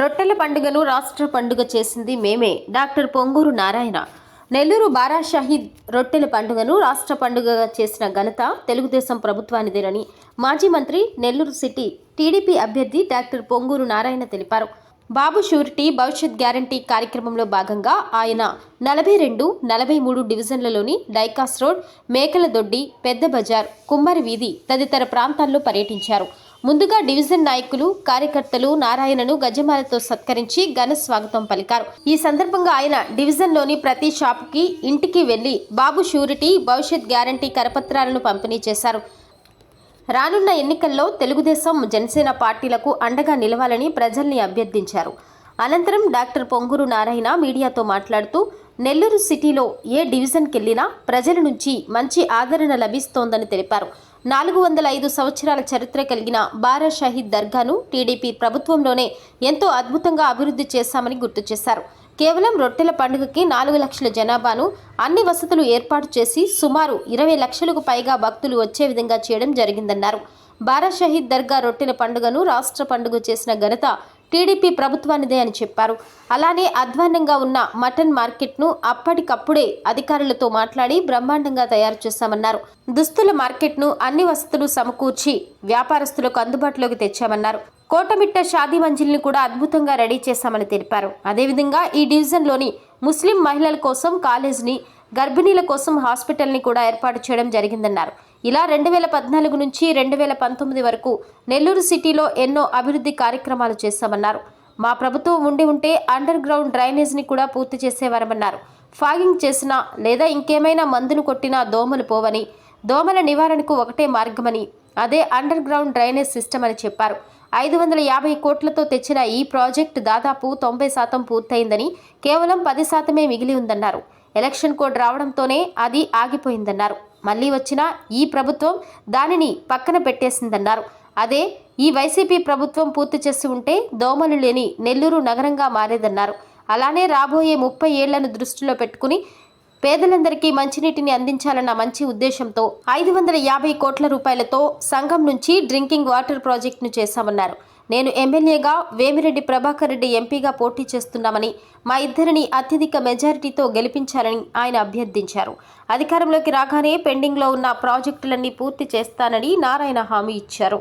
రొట్టెల పండుగను రాష్ట్ర పండుగ చేసింది మేమే. డాక్టర్ పొంగూరు నారాయణ. నెల్లూరు బారా షహీద్ రొట్టెల పండుగను రాష్ట్ర పండుగగా చేసిన ఘనత తెలుగుదేశం ప్రభుత్వానిదేనని మాజీ మంత్రి నెల్లూరు సిటీ టీడీపీ అభ్యర్థి డాక్టర్ పొంగూరు నారాయణ తెలిపారు. బాబు షూరిటీ భవిష్యత్ గ్యారంటీ కార్యక్రమంలో భాగంగా ఆయన నలభై రెండు నలభై మూడు డివిజన్లలోని డైకాస్ రోడ్ మేకల దొడ్డి పెద్ద బజార్ కుమ్మరి వీధి తదితర ప్రాంతాల్లో పర్యటించారు. ముందుగా డివిజన్ నాయకులు కార్యకర్తలు నారాయణను గజమాలతో సత్కరించి ఘన స్వాగతం పలికారు. ఈ సందర్భంగా ఆయన డివిజన్లోని ప్రతి షాపుకి ఇంటికి వెళ్ళి బాబు షూరిటీ భవిష్యత్ గ్యారంటీ కరపత్రాలను పంపిణీ చేశారు. రానున్న ఎన్నికల్లో తెలుగుదేశం జనసేన పార్టీలకు అండగా నిలవాలని ప్రజల్ని అభ్యర్థించారు. అనంతరం డాక్టర్ పొంగూరు నారాయణ మీడియాతో మాట్లాడుతూ నెల్లూరు సిటీలో ఏ డివిజన్కి వెళ్ళినా ప్రజల నుంచి మంచి ఆదరణ లభిస్తోందని తెలిపారు. నాలుగు వందల ఐదు సంవత్సరాల చరిత్ర కలిగిన బారా షహీద్ దర్గాను టీడీపీ ప్రభుత్వంలోనే ఎంతో అద్భుతంగా అభివృద్ధి చేశామని గుర్తు చేశారు. కేవలం రొట్టెల పండుగకి నాలుగు లక్షల జనాభాను అన్ని వసతులు ఏర్పాటు చేసి సుమారు ఇరవై లక్షలకు పైగా భక్తులు వచ్చే విధంగా చేయడం జరిగిందన్నారు. బారా షహీద్ దర్గా రొట్టెల పండుగను రాష్ట్ర పండుగ చేసిన ఘనత టీడీపీ ప్రభుత్వానిదే అని చెప్పారు. అలానే అధ్వాన్నంగా ఉన్న మటన్ మార్కెట్ను అప్పటికప్పుడే అధికారులతో మాట్లాడి బ్రహ్మాండంగా తయారు చేశామన్నారు. దుస్తుల మార్కెట్ను అన్ని వసతులు సమకూర్చి వ్యాపారస్తులకు అందుబాటులోకి తెచ్చామన్నారు. కోటమిట్ట షాదీ మంజిల్ని కూడా అద్భుతంగా రెడీ చేశామని తెలిపారు. అదేవిధంగా ఈ డివిజన్లోని ముస్లిం మహిళల కోసం కాలేజ్ని గర్భిణీల కోసం హాస్పిటల్ని కూడా ఏర్పాటు చేయడం జరిగిందన్నారు. ఇలా రెండు వేల పద్నాలుగు నుంచి రెండు వేల పంతొమ్మిది వరకు నెల్లూరు సిటీలో ఎన్నో అభివృద్ధి కార్యక్రమాలు చేశామన్నారు. మా ప్రభుత్వం ఉండి ఉంటే అండర్ గ్రౌండ్ డ్రైనేజ్ని కూడా పూర్తి చేసేవారమన్నారు. ఫాగింగ్ చేసినా లేదా ఇంకేమైనా మందులు కొట్టినా దోమలు పోవని దోమల నివారణకు ఒకటే మార్గమని అదే అండర్ గ్రౌండ్ డ్రైనేజ్ సిస్టమ్ అని చెప్పారు. ఐదు వందల యాభై కోట్లతో తెచ్చిన ఈ ప్రాజెక్టు దాదాపు తొంభై శాతం పూర్తయిందని కేవలం పది శాతమే మిగిలి ఉందన్నారు. ఎలక్షన్ కోడ్ రావడంతోనే అది ఆగిపోయిందన్నారు. మళ్ళీ వచ్చిన ఈ ప్రభుత్వం దానిని పక్కన పెట్టేసిందన్నారు. అదే ఈ వైసీపీ ప్రభుత్వం పూర్తి చేసి ఉంటే దోమలు లేని నెల్లూరు నగరంగా మారేదన్నారు. అలానే రాబోయే ముప్పై ఏళ్ళను దృష్టిలో పెట్టుకుని పేదలందరికీ మంచినీటిని అందించాలన్న మంచి ఉద్దేశంతో ఐదు వందల యాభై కోట్ల రూపాయలతో సంఘం నుంచి డ్రింకింగ్ వాటర్ ప్రాజెక్టును చేశామన్నారు. నేను ఎమ్మెల్యేగా వేమిరెడ్డి ప్రభాకర్ రెడ్డి ఎంపీగా పోటీ చేస్తున్నామని మా ఇద్దరిని అత్యధిక మెజారిటీతో గెలిపించాలని ఆయన అభ్యర్థించారు. అధికారంలోకి రాగానే పెండింగ్లో ఉన్న ప్రాజెక్టులన్నీ పూర్తి చేస్తానని నారాయణ హామీ ఇచ్చారు.